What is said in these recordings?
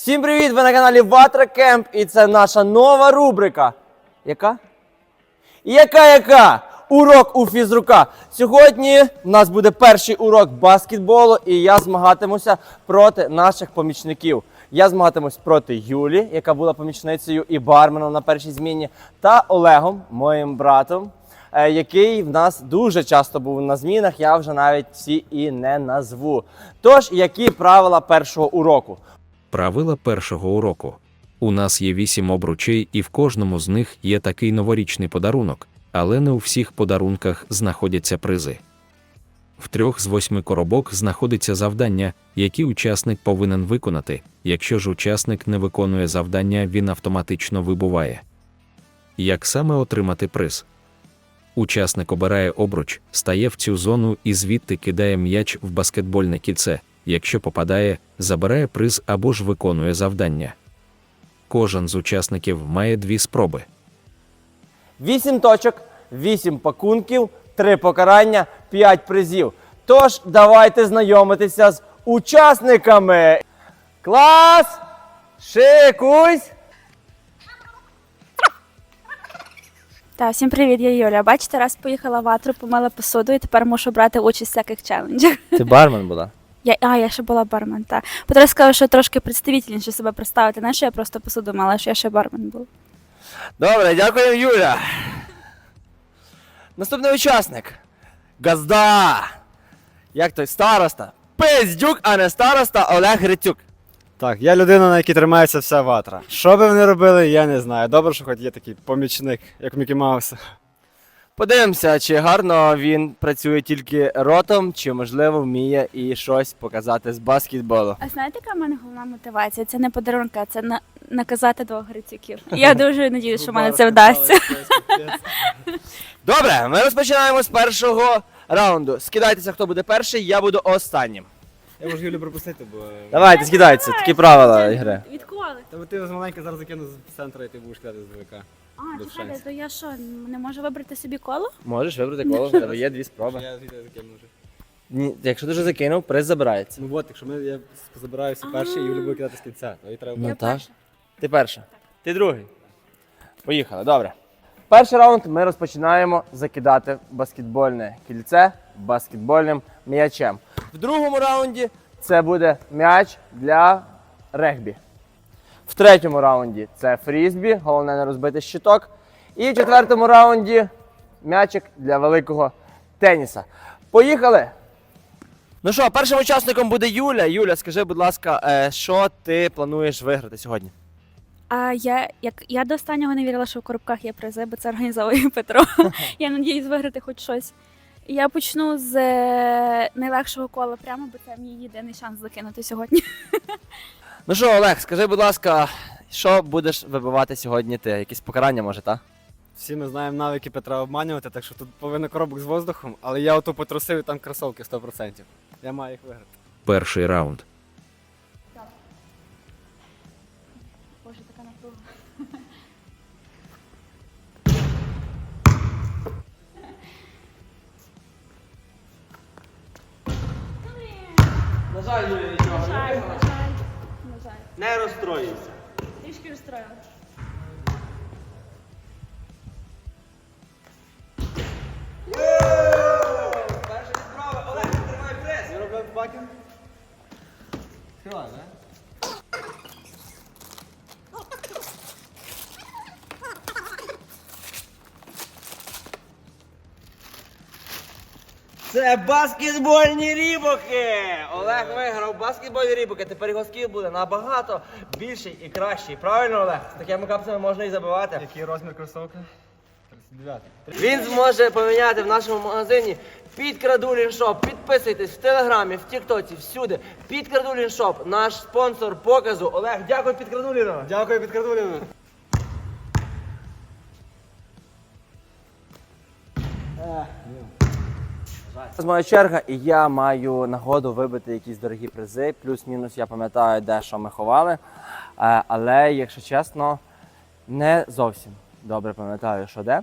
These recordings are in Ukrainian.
Всім привіт! Ви на каналі Ватра Кемп і це наша нова рубрика. Яка? Яка яка? Урок у фізрука. Сьогодні в нас буде перший урок баскетболу, і я змагатимуся проти наших помічників. Я змагатимусь проти Юлі, яка була помічницею і барменом на першій зміні, та Олегом, моїм братом, е, який в нас дуже часто був на змінах. Я вже навіть всі і не назву. Тож, які правила першого уроку? Правила першого уроку. У нас є вісім обручей, і в кожному з них є такий новорічний подарунок, але не у всіх подарунках знаходяться призи. В трьох з восьми коробок знаходиться завдання, які учасник повинен виконати. Якщо ж учасник не виконує завдання, він автоматично вибуває. Як саме отримати приз? Учасник обирає обруч, стає в цю зону і звідти кидає м'яч в баскетбольне кільце. Якщо попадає, забирає приз або ж виконує завдання. Кожен з учасників має дві спроби. 8 точок, 8 пакунків, 3 покарання, 5 призів. Тож давайте знайомитися з учасниками. Клас! Шикуйсь! Та всім привіт, я Юля. Бачите, раз поїхала в Атру, помила посуду і тепер мушу брати участь в всяких челенджах. Ти бармен була? Я, а, я ще була бармен, та. Петро сказав, що трошки представительніше себе представити. Знаєш, що я просто посуду мала, що я ще бармен був. Добре, дякую, Юля. Наступний учасник. Газда. Як той староста? Пиздюк, а не староста Олег Грицюк. Так, я людина, на якій тримається вся ватра. Що би вони робили, я не знаю. Добре, що хоч є такий помічник, як Мікі Маус. Подивимося, чи гарно він працює тільки ротом, чи можливо вміє і щось показати з баскетболу. А знаєте, яка в мене головна мотивація? Це не подарунки, а це на... наказати двох грицюків. Я дуже надіюся, що в мене це вдасться. Добре, ми розпочинаємо з першого раунду. Скидайтеся, хто буде перший, я буду останнім. Я можу Юлю пропустити, бо. Давайте, скидайтеся, такі правила ігри. Відколи? Та ти з маленька зараз закину з центру і ти будеш кидати з ВК. А, Без чекайте, шансів. то я що, не можу вибрати собі коло? Можеш вибрати коло, в тебе є дві спроби. Я звідти закину вже. Ні, якщо ти вже закинув, приз забирається. Ну от, якщо ми, я забираю всі перші, і Юлю буде кидати з кінця. Ну і треба. Ну так. перша. Ти перша. Ти другий. Поїхали, добре. Перший раунд ми розпочинаємо закидати баскетбольне кільце баскетбольним м'ячем. В другому раунді це буде м'яч для регбі. Третьому раунді це фрізбі, головне не розбити щиток. І в четвертому раунді м'ячик для великого теніса. Поїхали! Ну що, першим учасником буде Юля. Юля, скажи, будь ласка, е, що ти плануєш виграти сьогодні? А я як я до останнього не вірила, що в коробках є призи, бо це організовує Петро. я надіюсь виграти хоч щось. Я почну з е, найлегшого кола прямо, бо це мій єдиний шанс закинути сьогодні. Ну що, Олег, скажи, будь ласка, що будеш вибивати сьогодні ти? Якісь покарання, може, так? Всі ми знаємо навики Петра обманювати, так що тут повинен коробок з воздухом, але я ото потрусив і там кросовки 100%. Я маю їх виграти. Перший раунд. Боже, така напруга. На жаль, нічого. Не розстроюйся. Трішки розстроїла. Це баскетбольні рібоки! Олег виграв баскетбольні рібоки. Тепер його скіл буде набагато більший і кращий. Правильно, Олег? З такими капцями можна і забивати. Який розмір кросовка? 39. Він зможе поміняти в нашому магазині під Крадулін Шоп. Підписуйтесь в телеграмі, в Тіктоці, всюди. Під Крадулін Шоп, наш спонсор показу. Олег, дякую під Крадуліну. Дякую, підкрадуліну. Це моя черга, і я маю нагоду вибити якісь дорогі призи. Плюс-мінус я пам'ятаю, де що ми ховали. Е, Але, якщо чесно, не зовсім добре пам'ятаю, що де.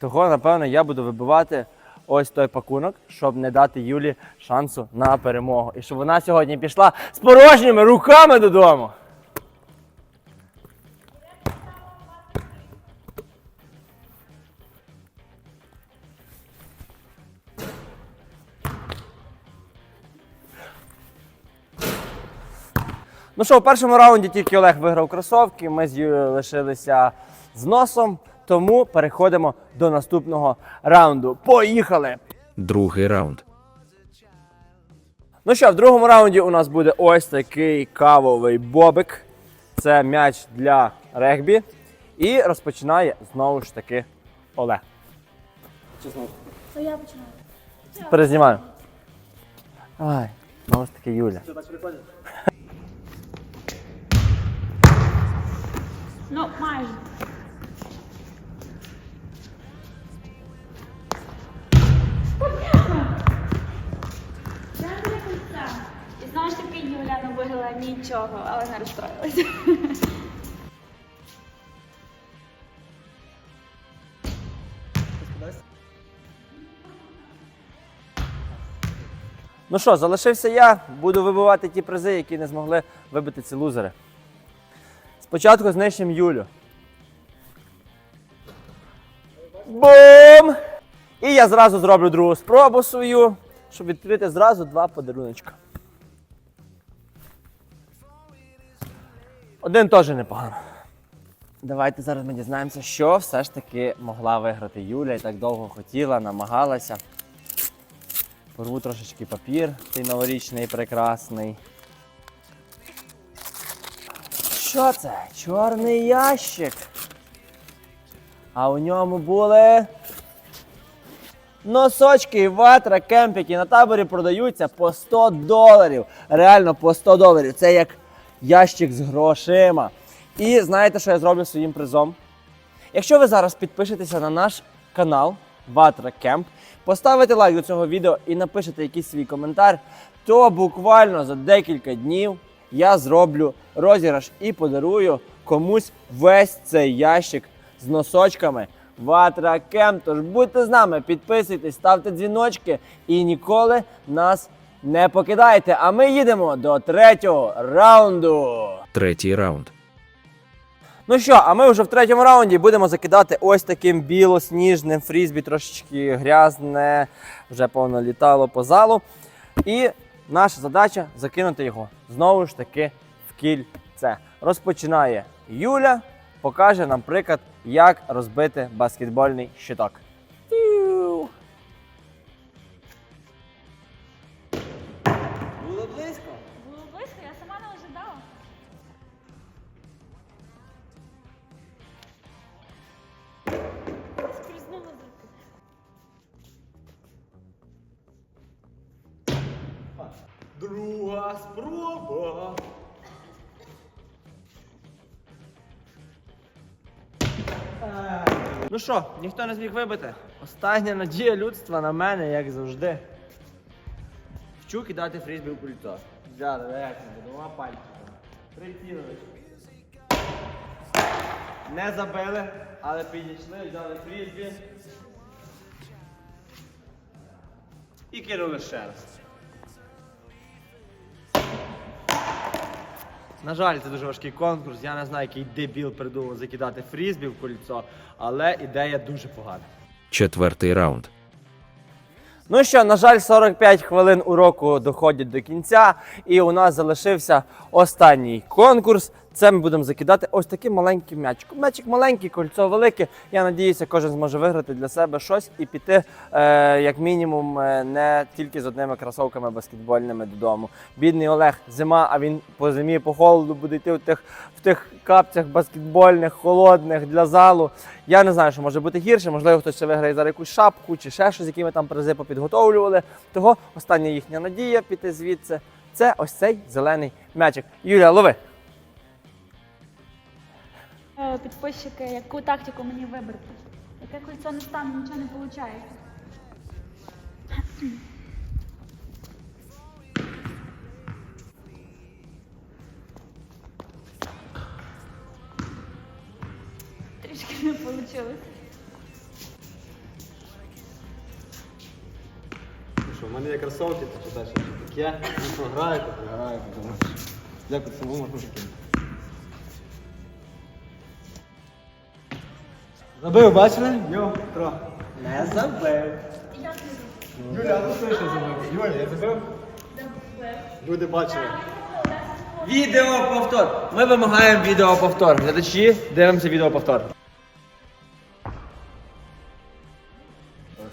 Того, напевно, я буду вибивати ось той пакунок, щоб не дати Юлі шансу на перемогу. І щоб вона сьогодні пішла з порожніми руками додому. Ну що, в першому раунді тільки Олег виграв кросовки, ми з Юлею лишилися з носом, тому переходимо до наступного раунду. Поїхали! Другий раунд. Ну що, в другому раунді у нас буде ось такий кавовий бобик. Це м'яч для регбі. І розпочинає знову ж таки Олег. То я починаю. Перезнімаю. Ай, знову ж таки Юля. Ну, майже. І знову ж таки Юля не нічого, але не розстроїлася. Ну що, залишився я, буду вибивати ті призи, які не змогли вибити ці лузери. Спочатку знищимо Юлю. Бум! І я зразу зроблю другу спробу свою, щоб відкрити зразу два подаруночка. Один теж непогано. Давайте зараз ми дізнаємося, що все ж таки могла виграти Юля і так довго хотіла, намагалася. Порву трошечки папір, цей новорічний прекрасний. Що це? Чорний ящик. А у ньому були носочки ватра кемп, які на таборі продаються по 100 доларів. Реально по 100 доларів. Це як ящик з грошима. І знаєте, що я зроблю своїм призом? Якщо ви зараз підпишетеся на наш канал Ватра Кемп, поставите лайк до цього відео і напишете якийсь свій коментар, то буквально за декілька днів я зроблю розіграш і подарую комусь весь цей ящик з носочками Ватра Кемп. Тож будьте з нами, підписуйтесь, ставте дзвіночки і ніколи нас не покидайте. А ми їдемо до третього раунду. Третій раунд. Ну що, а ми вже в третьому раунді будемо закидати ось таким білосніжним фрізбі, трошечки грязне, вже повно літало по залу. І наша задача закинути його знову ж таки в кільце. Розпочинає Юля, покаже нам приклад, як розбити баскетбольний щиток. Друга спроба. Ну що, ніхто не зміг вибити. Остання надія людства на мене, як завжди. Вчу кидати фрізбі в кульцо. Взяли легко, двома пальчиками. Прицілили. Не забили, але підійшли, взяли фрізбі. І кинули ще раз. На жаль, це дуже важкий конкурс. Я не знаю, який дебіл придумав закидати фрізбі в кольцо, але ідея дуже погана. Четвертий раунд. Ну що, на жаль, 45 хвилин уроку доходять до кінця, і у нас залишився останній конкурс. Це ми будемо закидати ось таким маленьким м'ячиком. М'ячик маленький, кольцо велике. Я надіюся, кожен зможе виграти для себе щось і піти, е, як мінімум, е, не тільки з одними кросовками баскетбольними додому. Бідний Олег, зима, а він по зимі, по холоду буде йти в тих, в тих капцях баскетбольних, холодних для залу. Я не знаю, що може бути гірше. Можливо, хтось ще виграє зараз якусь шапку чи ще щось, які ми там призи попідготовлювали. Того остання їхня надія піти звідси. Це ось цей зелений м'ячик. Юлія, лови. Підписчики, яку тактику мені вибрати? Яке кольцо не стане, нічого не виходить. Трішки не вийшло. Ну що, в мене є кросовки, то що далі таке. Ну граєте, то граєте, тому дякую цьому можна закинути. Забив, бачили? Йо, тро. Не забив. Юля, а ну що ще забив? Юля, я забив? Люди бачили. Відеоповтор. Ми вимагаємо відеоповтор. Глядачі, дивимося відеоповтор.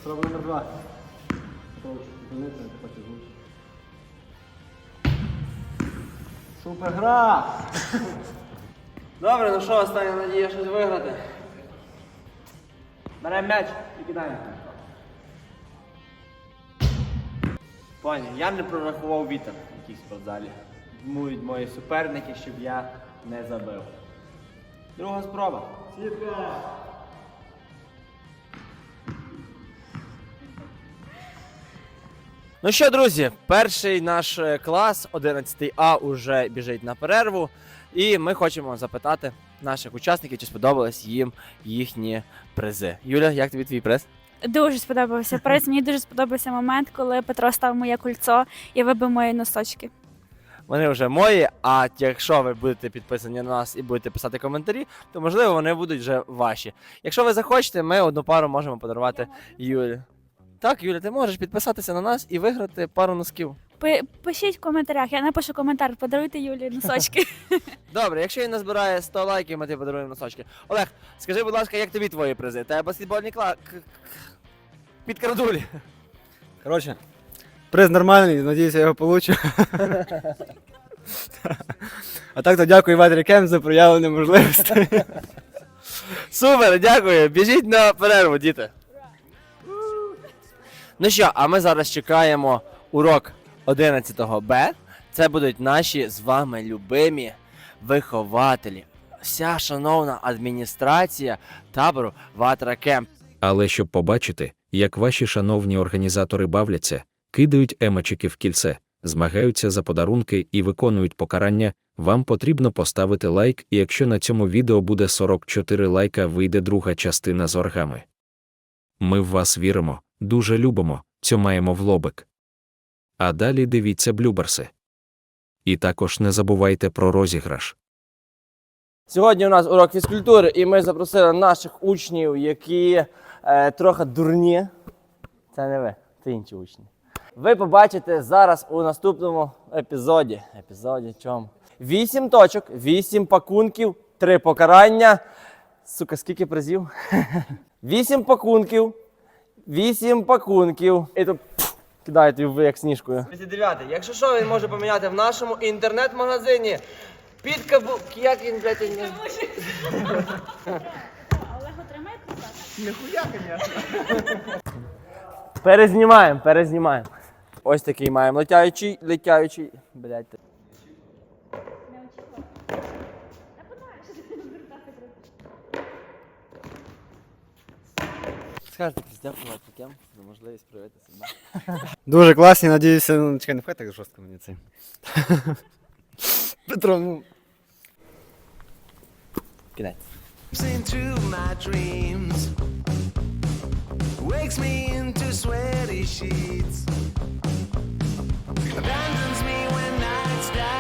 Срок номер два. Супер гра! Добре, ну що, остання надія щось виграти. Беремо м'яч і кидаємо. Поняв, я не прорахував вітер в якійсь спортзалі. Мують мої суперники, щоб я не забив. Друга спроба. Ну що, друзі, перший наш е, клас, 11 А, уже біжить на перерву. І ми хочемо запитати наших учасників, чи сподобались їм їхні призи. Юля, як тобі твій приз? Дуже сподобався приз. Мені дуже сподобався момент, коли Петро став моє кольцо і вибив мої носочки. Вони вже мої. А якщо ви будете підписані на нас і будете писати коментарі, то можливо вони будуть вже ваші. Якщо ви захочете, ми одну пару можемо подарувати Юлі. Так, Юля, ти можеш підписатися на нас і виграти пару носків. Пи- Пишіть в коментарях, я напишу коментар, подаруйте Юлі носочки. Добре, якщо він назбирає 100 лайків, ми тобі подаруємо носочки. Олег, скажи, будь ласка, як тобі твої призи? Тебе баскетбольні кла... к- к- Під. Коротше, приз нормальний, надіюся, я його получу. А так то дякую Ватрі Кемп за проявлені можливості. Супер, дякую. Біжіть на перерву, діти. Ну що, а ми зараз чекаємо урок 11 Б. Це будуть наші з вами любимі вихователі. Вся шановна адміністрація табору Ватра Кемп. Але щоб побачити, як ваші шановні організатори бавляться, кидають емочики в кільце, змагаються за подарунки і виконують покарання, вам потрібно поставити лайк, і якщо на цьому відео буде 44 лайка, вийде друга частина з оргами. Ми в вас віримо, дуже любимо, цьомаємо в лобик. А далі дивіться блюберси. І також не забувайте про розіграш. Сьогодні у нас урок фізкультури, і ми запросили наших учнів, які е, трохи дурні. Це не ви, це інші учні. Ви побачите зараз у наступному епізоді. Епізоді чому? Вісім точок, вісім пакунків, три покарання. Сука, скільки призів? Вісім пакунків, вісім пакунків. І тут кидаєте ви як сніжкою. 39. Якщо що, він може поміняти в нашому інтернет-магазині. Під кабу... Як він, блядь, не... Олег отримає Перезнімаємо, перезнімаємо. Ось такий маємо летяючий, летяючий. Блять. Скажете, дякувати таким за можливість проявити себе. Дуже класні, надіюся, ну чекай, не вхай так жорстко мені цей. Петро, ну. Кінець. into my dreams wakes me into sweaty sheets abandons me when nights die